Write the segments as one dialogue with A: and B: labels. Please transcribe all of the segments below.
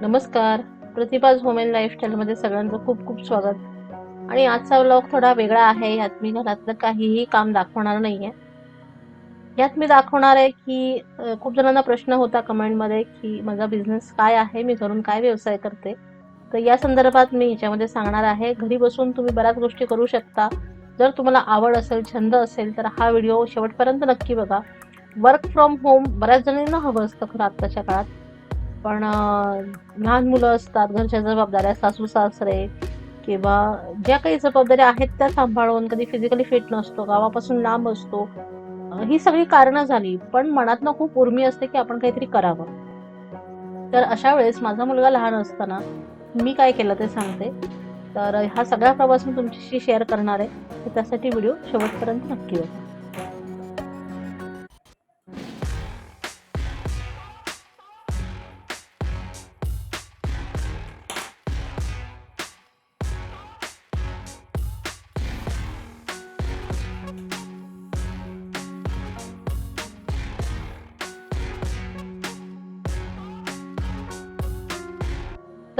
A: नमस्कार. प्रतिभाज home and लाईफस्टाईलमध्ये सगळ्यांचं खूप खूप स्वागत. आणि आजचा व्लॉग थोडा वेगळा आहे. यात मी घरातलं काहीही काम दाखवणार नाही आहे यात मी दाखवणार आहे की खूप जणांना प्रश्न होता कमेंटमध्ये की माझा बिझनेस काय आहे? मी घरून काय व्यवसाय करते? तर या संदर्भात मी याच्यामध्ये सांगणार आहे. घरी बसून तुम्ही बऱ्याच गोष्टी करू शकता. जर तुम्हाला आवड असेल छंद असेल तर हा व्हिडिओ शेवटपर्यंत नक्की बघा. वर्क फ्रॉम होम बऱ्याच जणांना हवं असतं खरं आत्ताच्या काळात. पण लहान मुलं असतात घरच्या जबाबदाऱ्या सासू सासरे किंवा ज्या काही जबाबदाऱ्या आहेत त्या सांभाळून कधी फिजिकली फिट नसतो गावापासून लांब असतो ही सगळी कारणं झाली. पण मनातनं खूप उर्मी असते की आपण काहीतरी करावं. तर अशा वेळेस माझा मुलगा लहान असताना मी काय केलं ते सांगते. तर हा सगळा प्रवास मी तुमच्याशी शेअर करणार आहे. तर त्यासाठी व्हिडिओ शेवटपर्यंत नक्की होता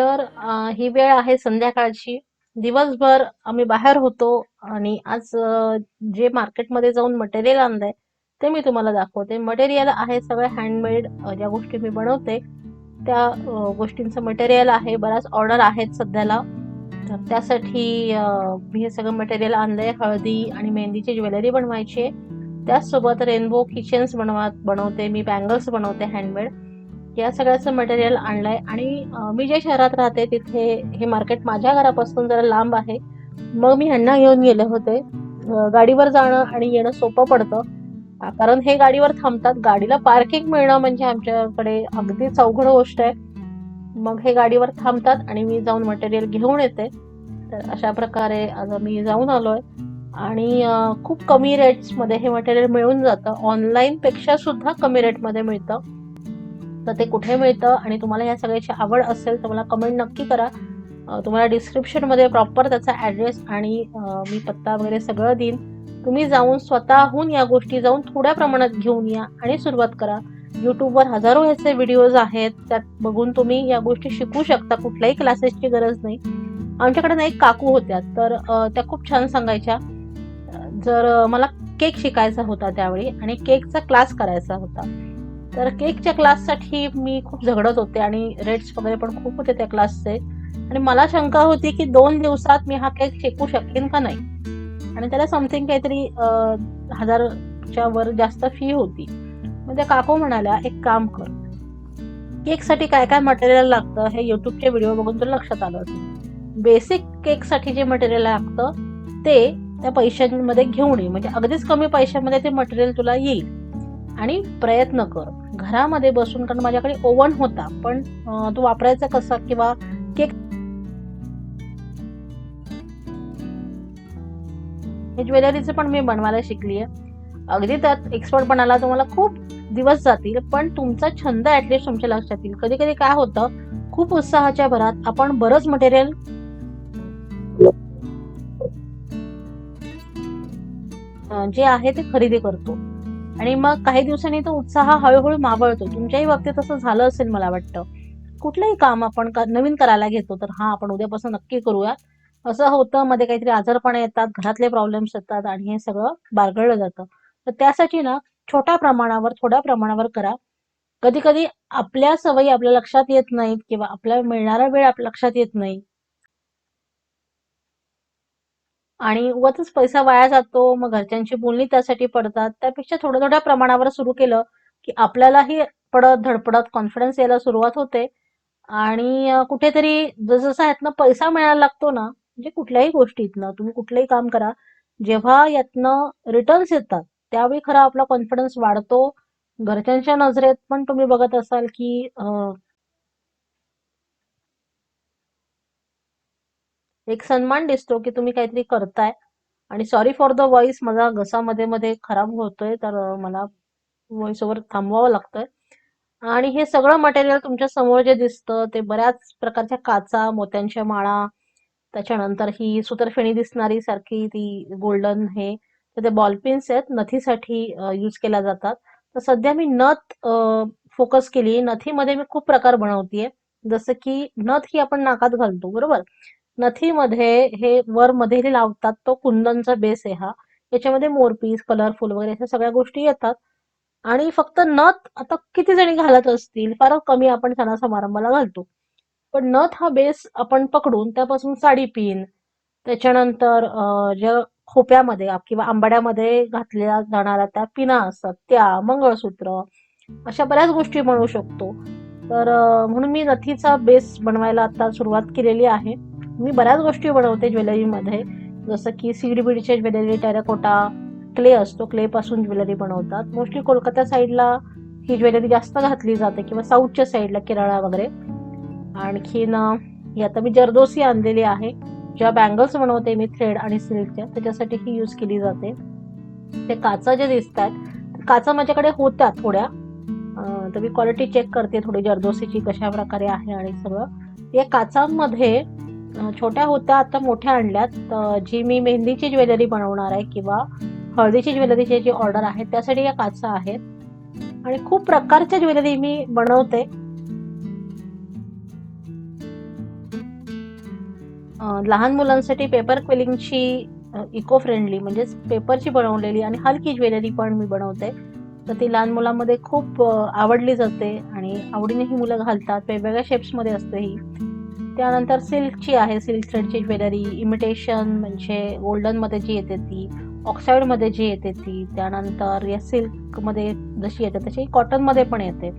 A: तर ही वेळ आहे संध्याकाळची. दिवसभर आम्ही बाहेर होतो आणि आज जे मार्केटमध्ये जाऊन मटेरियल आणलंय ते मी तुम्हाला दाखवते. मटेरियल आहे सगळं हँडमेड ज्या गोष्टी मी बनवते त्या गोष्टींचं मटेरियल आहे. बऱ्याच ऑर्डर आहेत सध्याला. तर त्यासाठी मी हे सगळं मटेरियल आणलंय. हळदी आणि मेहंदीची ज्वेलरी बनवायची आहे. त्याचसोबत रेनबो किचन्स बनवा बनवते मी. बँगल्स बनवते हँडमेड या सगळ्याचं मटेरियल आणलंय. आणि मी ज्या शहरात राहते तिथे हे मार्केट माझ्या घरापासून जरा लांब आहे. मग मी ह्यांना घेऊन गेले होते. गाडीवर जाणं आणि येणं सोपं पडतं. कारण हे गाडीवर थांबतात. गाडीला पार्किंग मिळणं म्हणजे आमच्याकडे अगदी अवघड गोष्ट आहे. मग हे गाडीवर थांबतात आणि मी जाऊन मटेरियल घेऊन येते. तर अशा प्रकारे आज मी जाऊन आलोय. आणि खूप कमी रेट्समध्ये हे मटेरियल मिळून जातं. ऑनलाईन पेक्षा सुद्धा कमी रेटमध्ये मिळतं. तर ते कुठे मिळतं आणि तुम्हाला या सगळ्याची आवड असेल तर मला कमेंट नक्की करा. तुम्हाला डिस्क्रिप्शनमध्ये प्रॉपर त्याचा ॲड्रेस आणि मी पत्ता वगैरे सगळं देईन. तुम्ही जाऊन स्वतःहून या गोष्टी जाऊन थोड्या प्रमाणात घेऊन या आणि सुरुवात करा. यूट्यूबवर हजारो ह्याचे व्हिडिओज आहेत. त्यात बघून तुम्ही या गोष्टी शिकू शकता. कुठल्याही क्लासेसची गरज नाही. आमच्याकडे ना एक काकू होत्या. तर त्या खूप छान सांगायच्या. जर मला केक शिकायचा होता त्यावेळी आणि केकचा क्लास करायचा होता. तर केकच्या क्लाससाठी मी खूप झगडत होते आणि रेट्स वगैरे पण खूप होते त्या क्लासचे. आणि मला शंका होती की दोन दिवसात मी हा केक शेकू शकेन का नाही? आणि त्याला समथिंग काहीतरी हजारच्या वर जास्त फी होती. मग त्या काकू म्हणाल्या एक काम कर. केकसाठी काय काय मटेरियल लागतं हे युट्यूबचे व्हिडिओ बघून तुला लक्षात आलं असेल. बेसिक केकसाठी जे मटेरियल लागतं ते त्या पैशांमध्ये घेऊन ये. म्हणजे अगदीच कमी पैशामध्ये ते मटेरियल तुला येईल. आणि प्रयत्न कर. घरामध्ये बसून कारण माझ्याकडे ओव्हन होता पण तो वापरायचा कसा किंवा केक हे ज्वेलरीचं पण मी बनवायला शिकली आहे अगदी त्यात एक्सपर्ट बनायला तुम्हाला खूप दिवस जातील पण तुमचा छंद ऍटलिस्ट तुमच्या लक्षात येईल. कधी कधी काय होतं खूप उत्साहाच्या भरात आपण बरंच मटेरियल जे आहे ते खरेदी करतो. आणि मग काही दिवसांनी तो उत्साह हळूहळू मावळतो. तुमच्याही बाबतीत असं झालं असेल मला वाटतं. कुठलंही काम आपण नवीन करायला घेतो तर हा आपण उद्यापासून नक्की करूया असं होतं मध्ये काहीतरी आजारपण येतात घरातले प्रॉब्लेम्स येतात आणि हे सगळं बारगळलं जातं. तर त्यासाठी ना छोट्या प्रमाणावर थोड्या प्रमाणावर करा. कधी कधी आपल्या सवयी आपल्या लक्षात येत नाहीत किंवा आपल्याला मिळणारा वेळ आपल्या लक्षात येत नाही. आणि उगाचच पैसा वाया जातो मग घरच्यांची बोलणी त्यासाठी पडतात. त्यापेक्षा थोड्या थोड्या प्रमाणावर सुरू केलं की आपल्यालाही पडत धडपडत कॉन्फिडन्स यायला सुरुवात होते. आणि कुठेतरी जसं यातनं पैसा मिळायला लागतो ना म्हणजे कुठल्याही गोष्टीतनं तुम्ही कुठलंही काम करा जेव्हा यातनं रिटर्न्स येतात त्यावेळी खरा आपला कॉन्फिडन्स वाढतो. घरच्यांच्या नजरेत पण तुम्ही बघत असाल की एक सन्मान दिसतो की तुम्ही काहीतरी करताय. आणि सॉरी फॉर द व्हॉइस माझा घसा मध्ये मध्ये खराब होतोय तर मला व्हॉइस ओव्हर थांबवावं लागतंय. आणि हे सगळं मटेरियल तुमच्यासमोर जे दिसतं ते बऱ्याच प्रकारच्या काचा मोत्यांच्या माळा त्याच्यानंतर ही सुतरफेणी दिसणारी सारखी ती गोल्डन हे तर ते बॉल पिन्स आहेत नथीसाठी यूज केल्या जातात. तर सध्या मी नथ फोकस केली नथीमध्ये मी खूप प्रकार बनवतीये. जसं की नथ ही आपण नाकात घालतो बरोबर? नथीमध्ये हे वर मध्ये लावतात तो कुंदनचा बेस आहे हा. याच्यामध्ये मोरपीस कलरफुल वगैरे अशा सगळ्या गोष्टी येतात. आणि फक्त नथ आता किती जणी घालत असतील फार कमी आपण सणा समारंभाला घालतो. पण नथ हा बेस आपण पकडून त्यापासून साडी पिन त्याच्यानंतर ज्या खोप्यामध्ये किंवा आंबाड्यामध्ये घातल्या जाणाऱ्या त्या पिना असतात त्या मंगळसूत्र अशा बऱ्याच गोष्टी बनवू शकतो. तर म्हणून मी नथीचा बेस बनवायला आता सुरुवात केलेली आहे. मी बऱ्याच गोष्टी बनवते ज्वेलरीमध्ये. जसं की सीड बीडचे ज्वेलरी टेराकोटा क्ले असतो. क्ले पासून ज्वेलरी बनवतात. मोस्टली कोलकाता साईडला ही ज्वेलरी जास्त घातली जाते किंवा साऊथच्या साईडला केरळा वगैरे. आणखीन ही आता मी जरदोसी आणलेली आहे. ज्या बँगल्स बनवते मी थ्रेड आणि सिल्कच्या त्याच्यासाठी ही यूज केली जाते. ते काचा जे दिसत आहेत काचा माझ्याकडे होत्या थोड्या. तर मी क्वालिटी चेक करते थोडी जरदोसीची कशा प्रकारे आहे आणि सगळं. या काचांमध्ये छोट्या होत्या आता मोठ्या आणल्यात. जी मी मेहंदीची ज्वेलरी बनवणार आहे किंवा हळदीची ज्वेलरीची जी ऑर्डर आहे त्यासाठी या काचा आहेत. आणि खूप प्रकारच्या ज्वेलरी मी बनवते. लहान मुलांसाठी पेपर क्विलिंगची इको फ्रेंडली म्हणजेच पेपरची बनवलेली आणि हलकी ज्वेलरी पण मी बनवते. तर ती लहान मुलांमध्ये खूप आवडली जाते आणि आवडीने ही मुलं घालतात. वेगवेगळ्या शेप्समध्ये असते ही. त्यानंतर सिल्कची आहे सिल्क थ्रेडची ज्वेलरी इमिटेशन म्हणजे गोल्डनमध्ये जी येते ती ऑक्साईडमध्ये जी येते ती त्यानंतर या सिल्कमध्ये जशी येते तशी कॉटनमध्ये पण येते.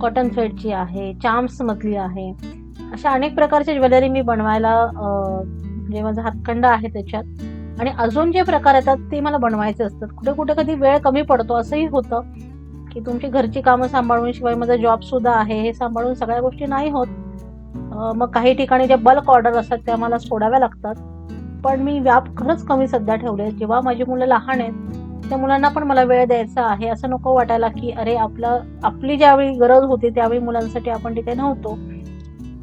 A: कॉटन थ्रेडची आहे चाम्समधली आहे. अशा अनेक प्रकारच्या ज्वेलरी मी बनवायला म्हणजे माझा हातखंड आहे त्याच्यात. आणि अजून जे प्रकार येतात ते मला बनवायचे असतात. कुठे कुठे कधी वेळ कमी पडतो असंही होतं की तुमची घरची कामं सांभाळून शिवाय माझा जॉब सुद्धा आहे हे सांभाळून सगळ्या गोष्टी नाही होत. मग काही ठिकाणी ज्या बल्क ऑर्डर असतात त्या मला सोडाव्या लागतात. पण मी व्याप खरंच कमी सध्या ठेवले जेव्हा माझी मुलं लहान आहेत त्या मुलांना पण मला वेळ द्यायचा आहे. असं नको वाटायला की अरे आपलं आपली ज्यावेळी गरज होती त्यावेळी मुलांसाठी आपण तिथे नव्हतो.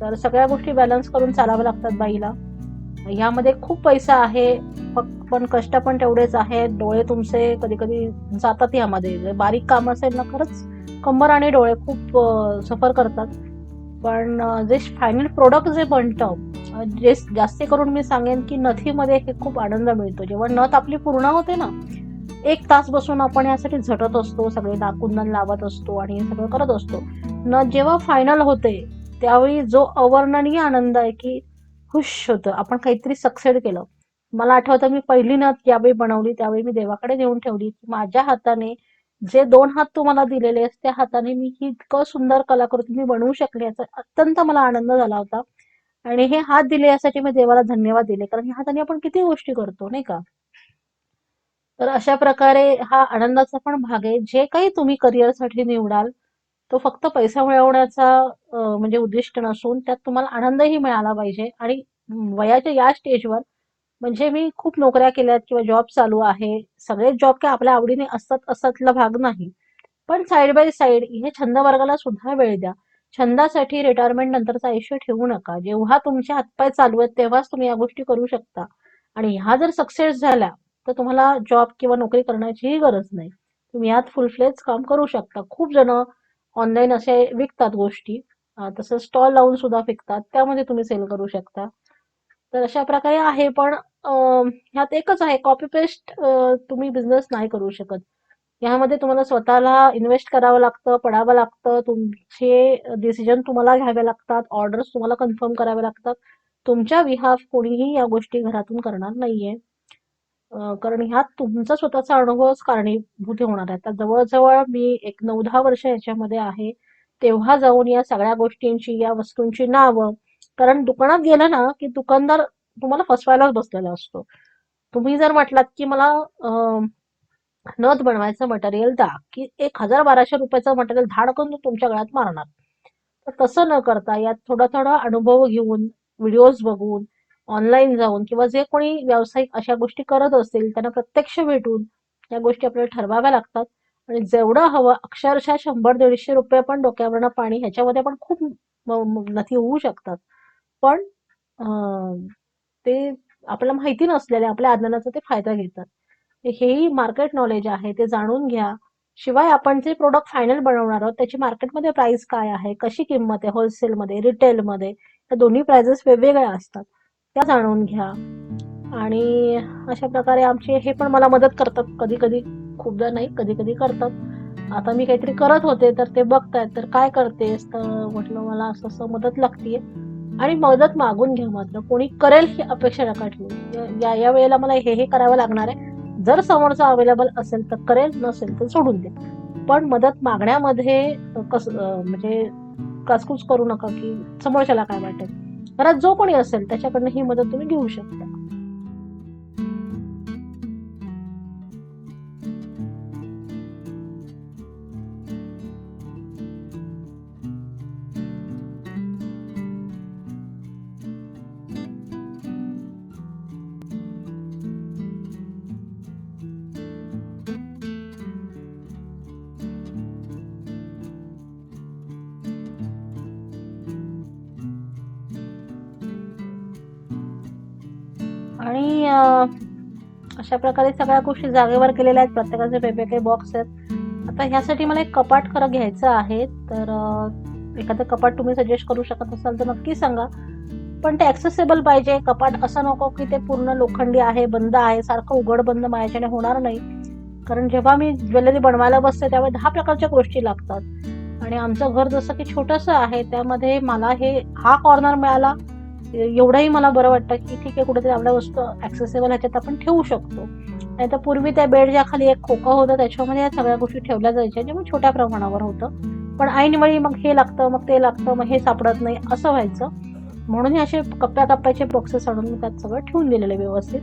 A: तर सगळ्या गोष्टी बॅलन्स करून चालाव्या लागतात बाईला. यामध्ये खूप पैसा आहे. पण कष्ट पण तेवढेच आहेत. डोळे तुमचे कधी कधी जातात यामध्ये बारीक काम असेल ना खरंच कंबर आणि डोळे खूप सफर करतात. पण जे फायनल प्रोडक्ट जे बनतं जे जास्त करून मी सांगेन की नथीमध्ये हे खूप आनंद मिळतो. जेव्हा नथ आपली पूर्ण होते ना एक तास बसून आपण यासाठी झटत असतो सगळे नाकुंदन लावत असतो आणि हे सगळं करत असतो. नथ जेव्हा फायनल होते त्यावेळी जो अवर्णनीय आनंद आहे की खुश होतं. आपण काहीतरी सक्सेड केलं. मला आठवतं मी पहिली नथ ज्यावेळी बनवली त्यावेळी मी देवाकडे घेऊन ठेवली. की माझ्या हाताने जे दोन हात तुम्हाला दिलेले आहेत त्या हाताने मी ही इतकं सुंदर कलाकृती मी बनवू शकले याचा अत्यंत मला आनंद झाला होता. आणि हे हात दिले यासाठी मी देवाला धन्यवाद दिले कारण ह्या हाताने आपण किती गोष्टी करतो नाही का? तर अशा प्रकारे हा आनंदाचा पण भाग आहे. जे काही तुम्ही करिअरसाठी निवडाल तो फक्त पैसा मिळवण्याचा म्हणजे उद्दिष्ट नसून त्यात तुम्हाला आनंदही मिळाला पाहिजे. आणि वयाच्या या स्टेजवर म्हणजे मी खूप नोकऱ्या केल्यात किंवा जॉब चालू आहे. सगळेच जॉब काय आपल्या आवडीने असतात असतला भाग नाही. पण साईड बाय साईड हे छंद वर्गाला सुद्धा वेळ द्या. छंदासाठी रिटायरमेंट नंतरचं आयुष्य ठेवू नका. जेव्हा तुमचे हातपाय चालू आहेत तेव्हाच तुम्ही या गोष्टी करू शकता. आणि ह्या जर सक्सेस झाल्या तर तुम्हाला जॉब किंवा नोकरी करण्याचीही गरज नाही. तुम्ही यात फुल फ्लेज काम करू शकता. खूप जण ऑनलाईन असे विकतात गोष्टी. तसं स्टॉल लावून सुद्धा विकतात. त्यामध्ये तुम्ही सेल करू शकता. तर अशा प्रकारे आहे पण ह्यात एकच आहे कॉपी पेस्ट तुम्ही बिझनेस नाही करू शकत. यामध्ये तुम्हाला स्वतःला इन्व्हेस्ट करावं लागतं पडावं लागतं तुमचे डिसिजन तुम्हाला घ्यावे लागतात ऑर्डर्स तुम्हाला कन्फर्म करावे लागतात. तुमच्या विहाफ कोणीही या गोष्टी घरातून करणार नाहीये. कारण ह्यात तुमचा स्वतःचा अनुभवच कारणीभूत होणार आहे. आता जवळजवळ मी एक नऊ दहा वर्ष याच्यामध्ये आहे. तेव्हा जाऊन या सगळ्या गोष्टींची या वस्तूंची नावं कारण दुकानात गेलं ना की दुकानदार तुम्हाला फसवायलाच बसलेला असतो. तुम्ही जर म्हटलात की मला नथ बनवायचं मटेरियल द्या की एक हजार बाराशे रुपयाचं मटेरियल धाडकन तो तुमच्या गळ्यात मारणार. तर तसं न करता यात थोडा थोडा अनुभव घेऊन व्हिडिओज बघून ऑनलाईन जाऊन किंवा जे कोणी व्यावसायिक अशा गोष्टी करत असतील त्यांना प्रत्यक्ष भेटून या गोष्टी आपल्याला ठरवाव्या लागतात. आणि जेवढं हवं अक्षरशः शंभर दीडशे रुपये पण डोक्यावरनं पाणी ह्याच्यामध्ये पण खूप नथी होऊ शकतात. पण ते आपल्याला माहिती नसलेले आपल्या अज्ञानाचा ते फायदा घेतात. हे- हेही मार्केट नॉलेज आहे ते जाणून घ्या. शिवाय आपण जे प्रोडक्ट फायनल बनवणार आहोत त्याची मार्केटमध्ये प्राइस काय आहे कशी किंमत आहे होलसेलमध्ये रिटेलमध्ये या दोन्ही प्राइजेस वेगवेगळ्या असतात. त्या जाणून घ्या. आणि अशा प्रकारे आमचे हे पण मला मदत करतात. कधी कधी खूपदा नाही कधी कधी करतात. आता मी काहीतरी करत होते तर ते बघतायत तर काय करतेस? तर म्हटलं मला असं असं मदत लागतीये. आणि मदत मागून घ्या मात्र. कोणी करेल ही अपेक्षा नका ठेवू. या या वेळेला मला हे हे करावं लागणार आहे. जर समोरचा अवेलेबल असेल तर करेल नसेल तर सोडून दे. पण मदत मागण्यामध्ये कस म्हणजे कासकूस करू नका की समोरच्याला काय वाटेल. घरात जो कोणी असेल त्याच्याकडनं ही मदत तुम्ही घेऊ शकता. आणि अशा प्रकारे सगळ्या गोष्टी जागेवर केलेल्या आहेत. प्रत्येकाचे वेगवेगळे बॉक्स आहेत. आता ह्यासाठी मला एक कपाट खरं घ्यायचं आहे. तर एखादं कपाट तुम्ही सजेस्ट करू शकत असाल तर नक्की सांगा. पण ते ॲक्सेसेबल पाहिजे. कपाट असं नको की ते पूर्ण लोखंडी आहे बंद आहे सारखं उघड बंद माझ्याने होणार नाही. कारण जेव्हा मी ज्वेलरी बनवायला बसते त्यावेळी दहा प्रकारच्या गोष्टी लागतात. आणि आमचं घर जसं की छोटंसं आहे त्यामध्ये मला हे हा कॉर्नर मिळाला. एवढंही मला बरं वाटतं की ठीक आहे कुठेतरी आपल्या वस्तू ॲक्सेसेबल ह्याच्यात आपण ठेवू शकतो. नाही तर पूर्वी त्या बेडच्या खाली एक खोकं होतं त्याच्यामध्ये या सगळ्या गोष्टी ठेवल्या जायच्या जे मग छोट्या प्रमाणावर होतं. पण ऐनवेळी मग हे लागतं मग ते लागतं मग हे सापडत नाही असं व्हायचं. म्हणून हे असे कप्प्या कप्प्याचे बॉक्सेस आणून मी त्यात सगळं ठेवून दिलेले व्यवस्थित.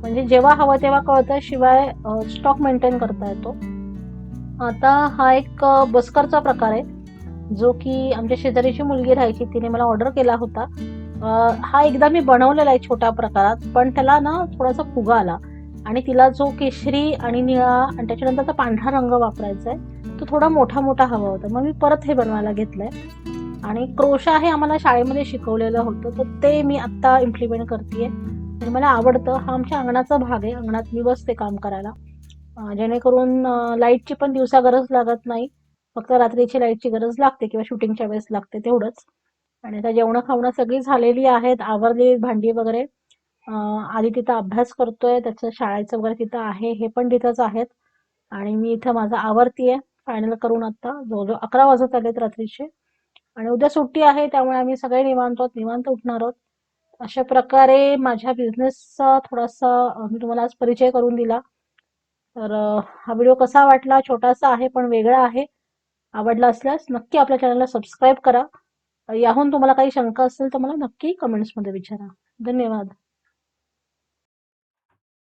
A: म्हणजे जेव्हा हवं तेव्हा कळतं शिवाय स्टॉक मेंटेन करता येतो. आता हा एक बस्करचा प्रकार आहे जो की आमच्या शेजारीची मुलगी राहायची तिने मला ऑर्डर केला होता. हा एकदा मी बनवलेला आहे छोट्या प्रकारात पण त्याला ना थोडासा फुगा आला. आणि तिला जो केशरी आणि निळा आणि त्याच्यानंतरचा पांढरा रंग वापरायचा आहे तो थोडा मोठा मोठा हवा होता. मग मी परत हे बनवायला घेतलंय. आणि क्रोशा हे आम्हाला शाळेमध्ये शिकवलेलं होतं तर ते मी आत्ता इम्प्लिमेंट करते आणि मला आवडतं हा आमच्या अंगणाचा भाग आहे. अंगणात मी बसते काम करायला. जेणेकरून लाईटची पण दिवसा गरज लागत नाही. फक्त रात्रीची लाईटची गरज लागते किंवा शूटिंगच्या वेळेस लागते तेवढंच. आणि आता जेवणं खावणं सगळी झालेली आहेत. आवरली भांडी वगैरे. आधी तिथं अभ्यास करतोय. त्याचं शाळेचं वगैरे तिथं आहे. हे पण तिथंच आहेत. आणि मी इथं माझं आवरतीये. फायनल करून आता जवळजवळ अकरा वाजत आलेत रात्रीचे. आणि उद्या सुट्टी आहे त्यामुळे आम्ही सगळे निवांत आहोत. निवांत उठणार आहोत. अशा प्रकारे माझ्या बिझनेसचा थोडासा मी तुम्हाला आज परिचय करून दिला. तर हा व्हिडिओ कसा वाटला? छोटासा आहे पण वेगळा आहे. आवडला असल्यास नक्की आपल्या चॅनलला सबस्क्राईब करा. याहून तुम्हाला काही शंका असेल तर मला नक्की कमेंट्समध्ये विचारा. धन्यवाद.